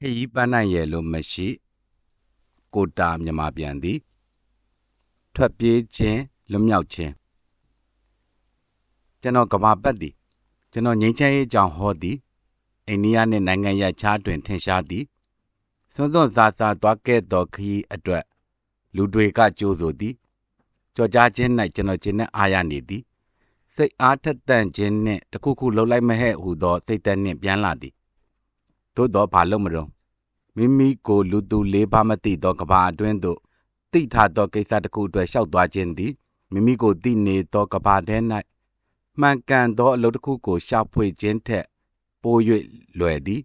ဟေးပန်းနိုင်ရဲ့လို့မရှိ ကိုတာမြမပြန်သည် ထွက်ပြေးခြင်းလွတ်မြောက်ခြင်းကျွန်တော်ကဘာပတ်သည်ကျွန်တော်ငိမ့်ချမ်းရေးအကြောင်းဟောသည်အိန္ဒိယနှင့်နိုင်ငံရခြားတွင်ထင်ရှားသည်စွန်းစွန်းစားစားသွားခဲ့သောခရီးအတွက် လူတွေကကြိုးဆိုသည်ကြော်ကြားခြင်း၌ကျွန်တော်ခြင်းနဲ့အားရနေသည်စိတ်အားထက်သန်ခြင်းနှင့်တခုခုလှုပ်လိုက်မဟဲ့ဟူသောစိတ်သက်နှင့်ပြန်လာသည် သို့တော့ဘာလို့မလို့မိမိကိုလူသူလေးပါမသိသောကဘာအတွင်းသို့တိထားသောကိစ္စတစ်ခုအတွက်ရှောက်သွားခြင်းသည်မိမိကိုသိနေသောကဘာထဲ၌မှန်ကန်သောအလုပ်တစ်ခုကိုရှာဖွေခြင်းထက်ပို၍လွယ်သည်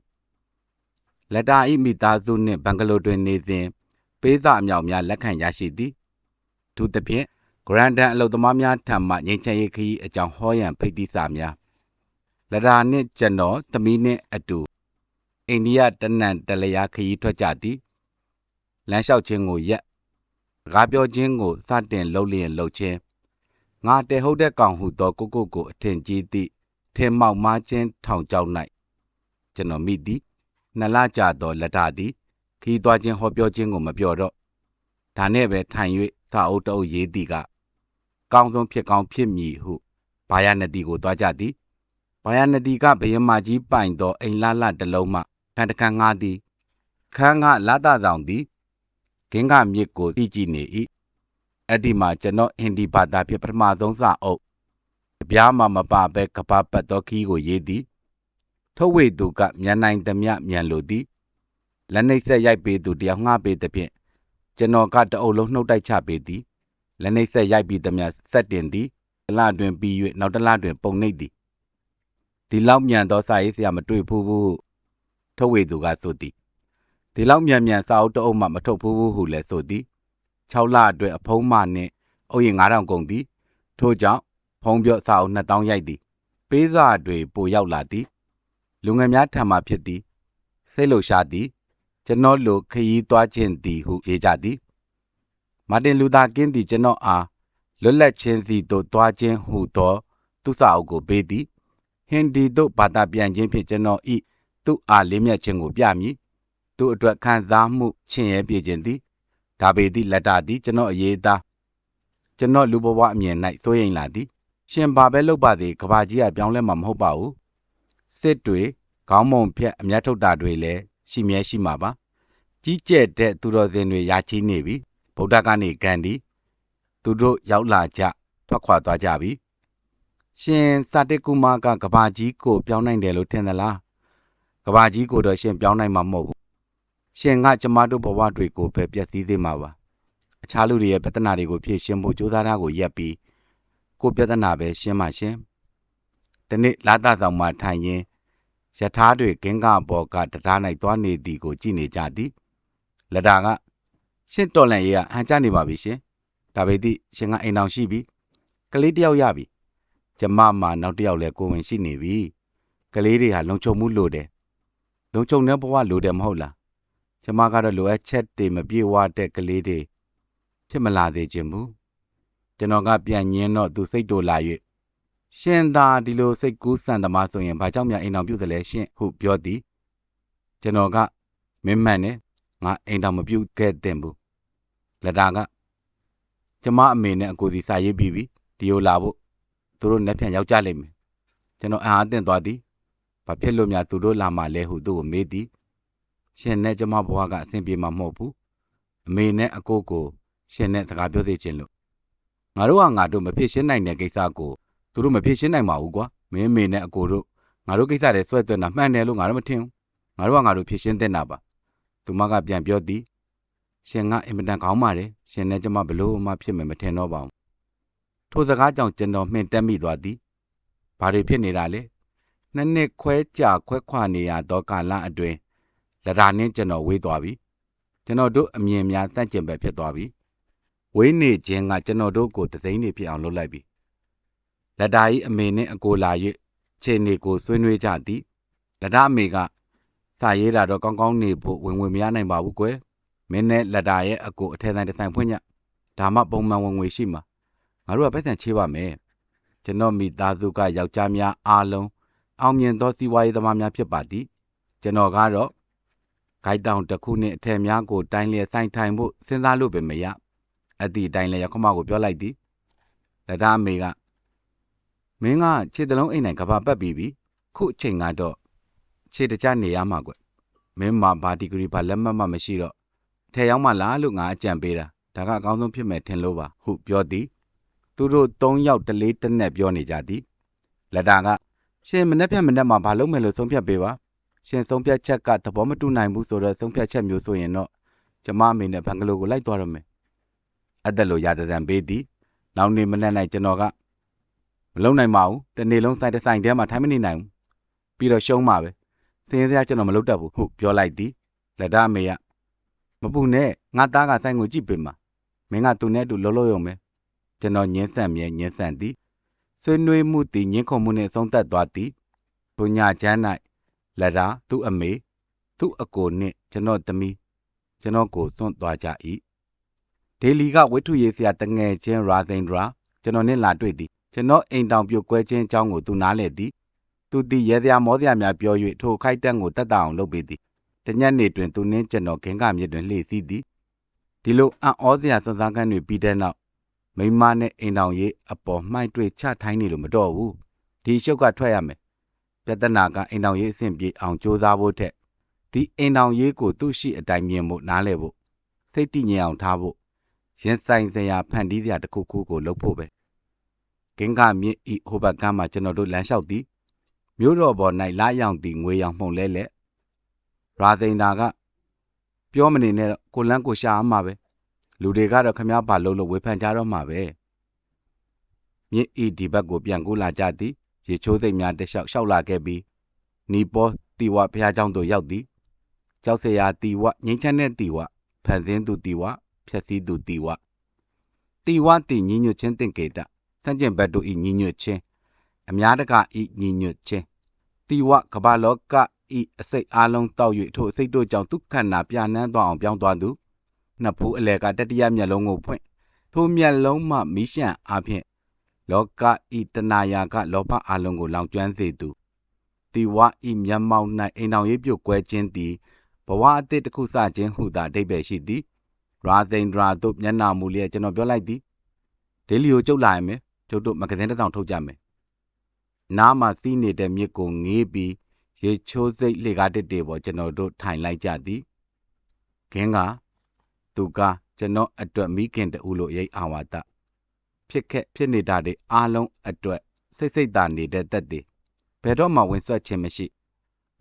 လက်တာဤမိသားစုနှင့်ဘင်္ဂလိုတွင်နေစဉ်ပေးစာအမြောက်များလက်ခံရရှိသည်သူတစ်ဖြင့်ဂရန်ဒန်အလုပ်သမားများထံမှငိမ့်ချင်ရေးခရီးအကြောင်းဟောရန်ဖိတ်သီးစာများလက်တာနှင့်ကျွန်တော်သမီးနှင့်အတူ အိန္ဒိယတနန်တလျာခရီးထွက်ကြသည်လမ်းလျှောက်ခြင်းကိုရက်ကားပြောခြင်းကိုစတင်လှုပ်လျင်လှုပ်ခြင်းငါတဲဟုတ်တဲ့ကောင်ဟုသောကိုကိုကိုအထင်ကြီးသည့်ထင်မောက်မားခြင်းထောင်ကြောက်၌ကျွန်တော်မိသည်နှစ်လကြာသောလက်တာသည်ခီးသွားခြင်းဟောပြောခြင်းကိုမပြောတော့ဒါနဲ့ပဲထိုင်၍သာအုပ်တအုပ်ရေးသည်ကကောင်းဆုံးဖြစ်ကောင်းဖြစ်မည်ဟုဘာယာနတိကိုသွားကြသည်ဘာယာနတိကဘယမကြီးပိုင်သောအိမ်လာလတစ်လုံးမှ ခန္တခန်းငါသည်ခန်းကလာတဆောင်သည်ဂင်းကမြစ်ကိုသိကြည့်နေ၏အဲ့ဒီမှာကျွန်တော်ဟင်ဒီဘာသာဖြင့်ပထမဆုံးစာအုပ်ပြားမှမပါပဲကပပတ်တော်ခီးကိုရေးသည်ထုတ်ဝေသူကမြန်နိုင်သမျှမြန်လိုသည်လက်နှိပ်ဆက်ရိုက်ပေးသူတယောက်ငှားပေးသည်ဖြင့်ကျွန်တော်ကတအုပ်လုံးနှုတ်တိုက်ချပေးသည်လက်နှိပ်ဆက်ရိုက်ပြီးသမျှဆက်တင်သည်တလတွင်ပြီး၍နောက်တလတွင်ပုံနှိပ်သည်ဒီလောက်မြန်သောစာရေးဆရာမတွေ့ဘူးဘူး ထုတ်ဝေသူကဆိုသည်ဒီလောက်မြန်မြန်စာအုပ်တအုပ်မှမထုတ်ဘူးဘူးဟုလည်းဆိုသည်6လအတွင်းအဖုံးမနှင့်အုပ်ရင်9000ကုန်သည်ထို့ကြောင့်ဖုံးပြော့စာအုပ်2000ရိုက်သည် ပေးစာတွေပိုရောက်လာသည်လူငယ်များထံမှဖြစ်သည်စိတ်လှရှားသည်ကျွန်တော်လိုခရီးသွားခြင်းသည်ဟုရေးကြသည်မာတင်လူသာကင်းသည်ကျွန်တော်အားလွတ်လပ်ခြင်းစီသို့သွားခြင်းဟုသော သူစာအုပ်ကိုပေးသည်ဟင်ဒီသို့ဘာသာပြန်ခြင်းဖြင့်ကျွန်တော်ဤ သူ့အားလေးမြတ်ခြင်းကိုပြမည်သူ့အတွက်ခံစားမှုချင်ရဲပြခြင်းသည်ဒါပေသည့်လက်တာသည်ကျွန်တော်အရေးသားကျွန်တော်လူဘဝအမြင်၌စိုးရိမ်လာသည်ရှင်ဘာပဲလုပ်ပါသည်ကဘာကြီးကပြောင်းလဲမှာမဟုတ်ပါဘူးစစ်တွေခေါင်းမုံဖြက်အမျက်ထုတ်တာတွေလည်းရှိမြဲရှိမှာပါကြီးကျယ်တဲ့သူတော်စင်တွေရာချီနေပြီဗုဒ္ဓကနေဂန္ဒီသူတို့ရောက်လာကြထွက်ခွာသွားကြပြီရှင်စာတိကုမာကကဘာကြီးကိုပြောင်းနိုင်တယ်လို့ထင်သလား ကဘာကြီးကိုတော့ရှင်ပြောင်းနိုင်မှာမဟုတ်ဘူးရှင်ကကျမတို့ဘဝတွေကိုပဲပျက်စီးစေမှာပါအခြားလူတွေရဲ့ပြဿနာတွေကိုဖြေရှင်းဖို့ကြိုးစားတာကိုရက်ပြီးကိုပြဿနာပဲရှင်းမှရှင်းဒီနေ့လာတာဆောင်မှထိုင်ရင်ယထာတွေဂင်းကဘောကတရား၌သွားနေသည်ကိုကြည့်နေကြသည်လက်တာကရှင်းတော်လန်ရေးကဟန်ချနေပါပြီရှင်ဒါပေသည့်ရှင်ကအိမ်အောင်ရှိပြီကလေးတယောက်ရပြီကျမမှနောက်တယောက်လည်းကိုဝင်ရှိနေပြီကလေးတွေဟာလုံခြုံမှုလိုတယ် လုံခြုံတဲ့ဘဝလိုတယ်မဟုတ်လားကျမကတော့လိုအပ်ချက်တွေမပြေဝတဲ့ကလေးတွေဖြစ်မလာသေးခြင်းဘူးကျွန်တော်ကပြန်ညင်းတော့သူစိတ်တိုလာ၍ရှင်သာဒီလိုစိတ်ကူးဆန်သမားဆိုရင်ဘာကြောင့်များအိမ်တော်ပြုသလဲရှင့်ဟုပြောသည်ကျွန်တော်ကမင်းမှန်နဲ့ငါအိမ်တော်မပြုခဲ့တဲ့ဘူးလက်တာကကျမအမေနဲ့အကိုစီစာရေးပြီးပြီဒီလိုလာဖို့သူတို့လက်ဖြန်ရောက်ကြလိမ့်မယ်ကျွန်တော်အံ့အားသင့်သွားသည် ဘာဖြစ်လို့များသူတို့လာမှလဲဟုသူ့ကိုမေးသည်ရှင်နဲ့ကျမဘဝကအဆင်ပြေမှာမဟုတ်ဘူးအမေနဲ့အကိုကိုရှင်နဲ့စကားပြောစေခြင်းလို့ငါတို့ကငါတို့မဖြစ်ရှင်းနိုင်တဲ့ကိစ္စကိုသူတို့မဖြစ်ရှင်းနိုင်ပါဘူးကွာမင်းမေနဲ့အကိုတို့ငါတို့ကိစ္စတွေဆွဲသွင်းတာမှန်တယ်လို့ငါတို့မထင်ဘူးငါတို့ကငါတို့ဖြစ်ရှင်းတဲ့နာပါသူမကပြန်ပြောသည်ရှင်ကအင်မတန်ကောင်းပါတယ်ရှင်နဲ့ကျမဘလို့မှဖြစ်မယ်မထင်တော့ပါဘူးထိုစကားကြောင့်ကျွန်တော်မှင်တက်မိသွားသည်ဘာတွေဖြစ်နေတာလဲ နှစ်နှစ်ခွဲကြာခွဲခွာနေရသောကာလအတွင်းလရာနှင်းကျွန်တော်ဝေးသွားပြီကျွန်တော်တို့အမြင်များစန့်ကျင်ဘက်ဖြစ်သွားပြီဝေးနေခြင်းကကျွန်တော်တို့ကိုတစိမ့်နေဖြစ်အောင်လုပ်လိုက်ပြီလက်တာကြီးအမေနဲ့အကိုလာ၍ခြေနေကိုဆွေးနွေးကြသည်လက်တာအမေကစာရေးတာတော့ကောင်းကောင်းနေဖို့ဝင်ဝင်မရနိုင်ပါဘူးကွယ်မင်းနဲ့လက်တာရဲ့အကိုအထက်ဆိုင်တစ်ဆိုင်ဖွင့်ညဒါမှပုံမှန်ဝင်ငွေရှိမှာငါတို့ကပတ်စံချေးပါမယ်ကျွန်တော်မိသားစုကယောက်ျားများအားလုံး အောင်မြင်သောစီးပွားရေးသမားများဖြစ်ပါသည်ကျွန်တော်ကတော့ဂိုက်တောင်တစ်ခုနှင့်အထက်များကိုတိုင်းလျက်ဆိုင်ထိုင်ဖို့စဉ်းစားလို့ပင်မရအသည့်အတိုင်းလည်းရခမကိုပြောလိုက်သည်လက်သားအမေကမင်းကခြေတလုံးအိမ်နိုင်ကဘာပတ်ပြီးပြီခုအချိန်ကတော့ခြေတကြနေရမှာကွမင်းမှာဘာဒီဂရီဘာလက်မှတ်မှမရှိတော့ထဲရောက်မှလားလို့ငါအကြံပေးတာဒါကအကောင်းဆုံးဖြစ်မယ်ထင်လို့ပါဟုပြောသည်သူတို့၃ယောက်တလေးတစ်နက်ပြောနေကြသည်လက်တာက ရှင်မနေ့ဖြတ်မနေ့မှာဘာလုပ်မယ်လို့ဆုံးဖြတ်ပေးပါရှင်ဆုံးဖြတ်ချက်ကသဘောမတူနိုင်ဘူးဆိုတော့ဆုံးဖြတ်ချက်မျိုးဆိုရင်တော့ကျမအမေနဲ့ဘန်ဂလိုကိုလိုက်သွားရမယ်အဲ့ဒါလို့ရာဇသံပေးသည်နောက်နေ့မနေ့၌ကျွန်တော်ကမလုံနိုင်ပါဘူးတနေ့လုံးစိုက်တဲ့ဆိုင်ထဲမှာထိုင်မနေနိုင်ဘူးပြီးတော့ရှုံးမှာပဲစင်းစရာကျွန်တော်မလုပ်တတ်ဘူးဟုပြောလိုက်သည်လက်တာအမေကမပူနဲ့ငါသားကဆိုင်ကိုကြည့်ပေးမှာမင်းကသူနဲ့အတူလောလောရုံပဲကျွန်တော်ညင်းဆန့်မြဲညင်းဆန့်သည် ဆွေးနွေးမှုသည်ညင်းခုန်မှုနှင့်ဆုံးသက်သွားသည်သူညချမ်း၌လက်တာသူ့အမေသူ့အကိုနှင့်ကျွန်တော်သမီးကျွန်တော်ကိုစွန့်သွားကြ၏ဒေလီကဝိထုရေးဆရာတငယ်ချင်းရာဇိန်ဒရာကျွန်တော်နဲ့လာတွေ့သည်ကျွန်တော်အိမ်တောင်ပြုတ်ကွဲခြင်းအကြောင်းကိုသူနားလည်သည်သူသည်ရဲစရာမောစရာများပြော၍ထိုခိုက်တန့်ကိုတတ်တအောင်လုပ်ပေးသည်တညက်နေတွင်သူနှင်းကျွန်တော်ခင်ကမြစ်တွင်လှည့်စည်းသည်ဒီလိုအံ့ဩစရာစွမ်းစားကန်းတွေပြီးတဲ့နောက် မိမနဲ့အိမ်တောင်ရေးအပေါ်မှိုက်တွေ့ချထိုင်းနေလို့မတော့ဘူးဒီရှုပ်ကထွက်ရမယ်ပြဿနာကအိမ်တောင်ရေးအဆင့်ပြေအောင်စ조사ဖို့ထက်ဒီအိမ်တောင်ရေးကိုသူ့ရှိအတိုင်းမြင်ဖို့နားလည်ဖို့စိတ်တည်ငြိမ်အောင်ထားဖို့ရင်ဆိုင်စရာဖန်တီးစရာတစ်ခုခုကိုလုပ်ဖို့ပဲကင်းကမြစ်ဤဟိုဘက်ကမ်းမှာကျွန်တော်တို့လမ်းလျှောက်သည်မြို့တော်ပေါ်၌လာရောက်သည့်ငွေရောင်မှုန်လဲလဲရာဇိန်တာကပြောမနေနဲ့တော့ကိုလန်းကိုရှာအားမှာပဲ လူတွေကတော့ခမားပါလို့လို့ဝေဖန်ကြတော့မှာပဲမြစ်ဤဒီဘက်ကိုပြန်ကူလာကြသည်ရေချိုးစိတ်များတလျှောက်လျှောက်လာခဲ့ပြီးနီပေါ်တီဝဘုရားကျောင်းသို့ရောက်သည်ကြောက်စရာတီဝငိမ့်ချမ်းတဲ့တီဝဖန်ဆင်းသူတီဝဖြက်စီးသူတီဝတီဝတီညီညွတ်ချင်းတင်ကေတစန့်ကျင်ဘက်တို့ဤညီညွတ်ချင်းအများတကာဤညီညွတ်ခြင်းတီဝကဘာလောကဤအစိတ်အားလုံးတောက်၍ထိုအစိတ်တို့ကြောင့်ဒုက္ခနာပြနှမ်းသွားအောင်ပြောင်းသွားသူ နှစ်ဖူးအလဲကတတိယမျက်လုံးကိုဖွင့်ထိုမျက်လုံးမှမီးရှံအားဖြင့်လောကဤတဏယာကလောဘအလုံးကိုလောင်ကျွမ်းစေသူတီဝဤမျက်မှောက်၌အိမ်တော်ရေးပြုတ်ကွဲခြင်းသည်ဘဝအတိတ်တစ်ခုစခြင်းဟုသာအဓိပ္ပာယ်ရှိသည်ရာဇိန်ဒရာတို့မျက်နာမူလျက်ကျွန်တော်ပြောလိုက်သည်ဒေလီကိုကျုပ်လာရမယ်ကျုပ်တို့မဂဇင်းတစ်စောင်ထုတ်ကြမယ်နားမှာစီးနေတဲ့မြစ်ကိုငေးပြီးရေချိုးစိတ်လှေကားတစ်တွေပေါ်ကျွန်တော်တို့ထိုင်လိုက်ကြသည်ခင်းက သူကကျွန်တော်အတွက်မိခင်တူလို့ရိတ်အာဝါဒဖြစ်ခဲ့ဖြစ်နေတာတွေအားလုံးအတွက်စိတ်စိတ်သာနေတဲ့တက်တွေဘယ်တော့မှဝင်ဆွတ်ခြင်းမရှိ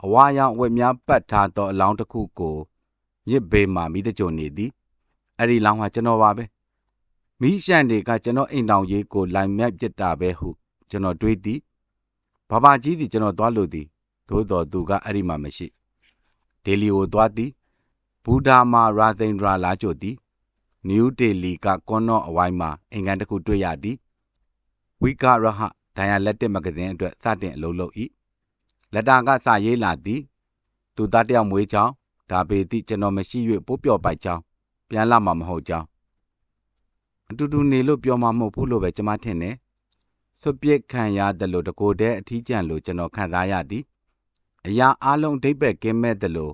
အဝါရောင်ဝက်များပတ်ထားသောအလောင်းတစ်ခုကိုမြစ်ဘေးမှာမိတကြုံနေသည်အဲ့ဒီလောင်းဟာကျွန်တော်ပါပဲမိရှန်တွေကကျွန်တော်အိမ်တောင်ရေးကိုလိုင်မြတ်ပြစ်တာပဲဟုကျွန်တော်တွေးသည်ဘာဘာကြီးသည်ကျွန်တော်သွားလို့သည်သို့တော်သူကအဲ့ဒီမှာမရှိဒေလီကိုသွားသည် ဘူဒါမာရာဇိန်ဒရာလာကြိုသည်နယူးဒေလီကကွန်နော့အဝိုင်းမှာအင်္ဂန်တစ်ခုတွေ့ရသည်ဝိကရဟဒိုင်ယာလက်တစ်မဂဇင်းအတွက်စတင်အလုပ်လုပ်၏လက်တာကစာရေးလာသည်သူသားတယောက်မွေးချောင်းဒါပေသည့်ကျွန်တော်မရှိ၍ပိုးပြော့ပိုက်ချောင်းပြန်လာမှာမဟုတ်ချောင်းအတူတူနေလို့ပြောမှာမဟုတ်ဘူးလို့ပဲကျွန်မထင်တယ်ဆွပြစ်ခံရတယ်လို့တကိုယ်တည်းအထီးကျန်လို့ကျွန်တော်ခံစားရသည်အရာအလုံးအဓိပ္ပာယ်ကင်းမဲ့တယ်လို့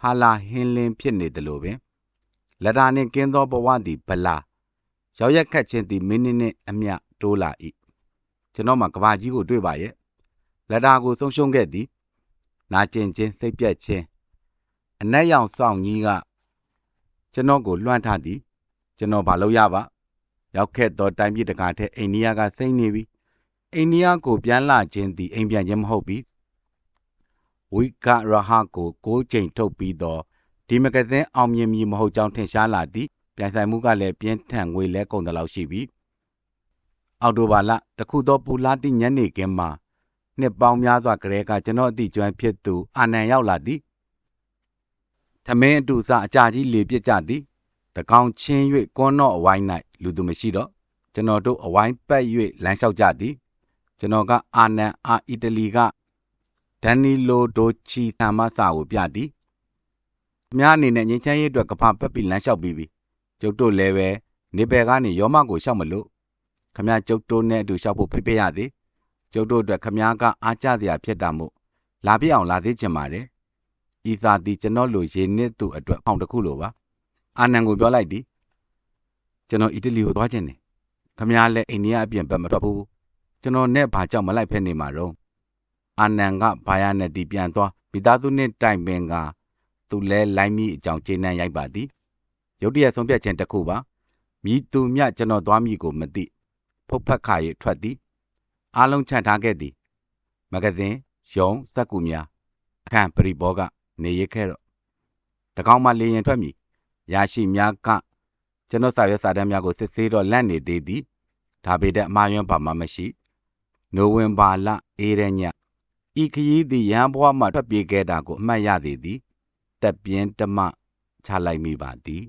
ဟာလာဟင်းလင်းဖြစ်နေတယ်လို့ပင်လက်တာနှင့်ကင်းသောဘဝသည်ဗလာရောက်ရက်ခတ်ခြင်းသည်မင်းနှင့်အမျှတိုးလာ၏ကျွန်တော်မှကဘာကြီးကိုတွေ့ပါရဲ့လက်တာကိုဆုံးရှုံးခဲ့သည်နာကျင်ခြင်းစိတ်ပြက်ခြင်းအနက်ရောင်ဆောင်ကြီးကကျွန်တော်ကိုလွှမ်းထားသည် ကျွန်တော်ဘာလုပ်ရပါရောက်ခဲ့သောတိုင်းပြည်တကာထက်အိန္ဒိယကစိမ့်နေပြီအိန္ဒိယကိုပြန်လာခြင်းသည်အိမ်ပြန်ခြင်းမဟုတ်ပြီ ဝိကရဟကိုကိုးချိန်ထုတ်ပြီးတော့ဒီမဂဇင်းအောင်မြင်မည်မဟုတ်ကြောင်းထင်ရှားလာသည်ပြိုင်ဆိုင်မှုကလည်းပြင်းထန်ငွေလဲကုန်တယ်လို့ရှိပြီအော်တိုဘာလတခုသောပူလာတိညနေခင်းမှာနှစ်ပေါင်းများစွာကလေးကကျွန်တော်အတိကျွမ်းဖြစ်သူအာနန်ရောက်လာသည်ထမင်းအတူစအကြာကြီးလေပြစ်ကြသည်တကောင်ချင်း၍ကွန်းတော့အဝိုင်း၌လူသူမရှိတော့ကျွန်တော်တို့အဝိုင်းပတ်၍လမ်းလျှောက်ကြသည်ကျွန်တော်ကအာနန်အာအီတလီက ဒန်နီလိုဒိုချီသံမစာကိုပြသည်။များအနေနဲ့ငင်းချမ်းရေးအတွက်ကဖပက်ပြီးလမ်းလျှောက်ပြီးပြီ။ကျုပ်တို့လည်းပဲနေပယ်ကနေရောမကိုရှောက်မလို့ခမကျုပ်တို့နဲ့အတူရှောက်ဖို့ဖိပေးရသည်။ကျုပ်တို့အတွက်ခမကအားကျစရာဖြစ်တာမို့လာပြအောင်လာသေးချင်ပါတယ်။ဤစာသည်ကျွန်တော်လိုရေနစ်သူအတွက်ဖောင်တစ်ခုလိုပါအာနန်ကိုပြောလိုက်သည်ကျွန်တော်အီတလီကိုသွားခြင်းတယ်ခမည်းလည်းအိန္ဒိယအပြင်ဘက်မထွက်ဘူးကျွန်တော်နဲ့ဘာကြောင့်မလိုက်ဖက်နေမှာတော့ အာနန်ကဘာယာနဲ့တီပြန်သွားမိသားစုနဲ့တိုင်ပင်ကသူလဲလိုင်းမိအကြောင်းကျေနပ်ရိုက်ပါသည်ရုတ်တရက်ဆုံးဖြတ်ခြင်းတစ်ခုပါမြည်သူမြကျွန်တော်သွားမိကိုမသိဖုတ်ဖက်ခါရီထွက်သည်အားလုံးချန်ထားခဲ့သည်မဂဇင်းရုံစက်ကူများအခန့်ပရိဘောကနေရခဲ့တော့တကောင်မှလေရင်ထွက်မည်ရရှိများကကျွန်တော်စာရွက်စာတမ်းများကိုစစ်ဆေးတော့လန့်နေသေးသည်ဒါပေမဲ့အမှားယွင်းပါမှမရှိနိုဝင်ဘာလအေးတဲ့ည ဤခရီးသည်ရန်ဘွားမှထွက်ပြေးခဲ့တာကိုအမှတ်ရသေးသည် တက်ပြင်းတမချလိုက်မိပါသည်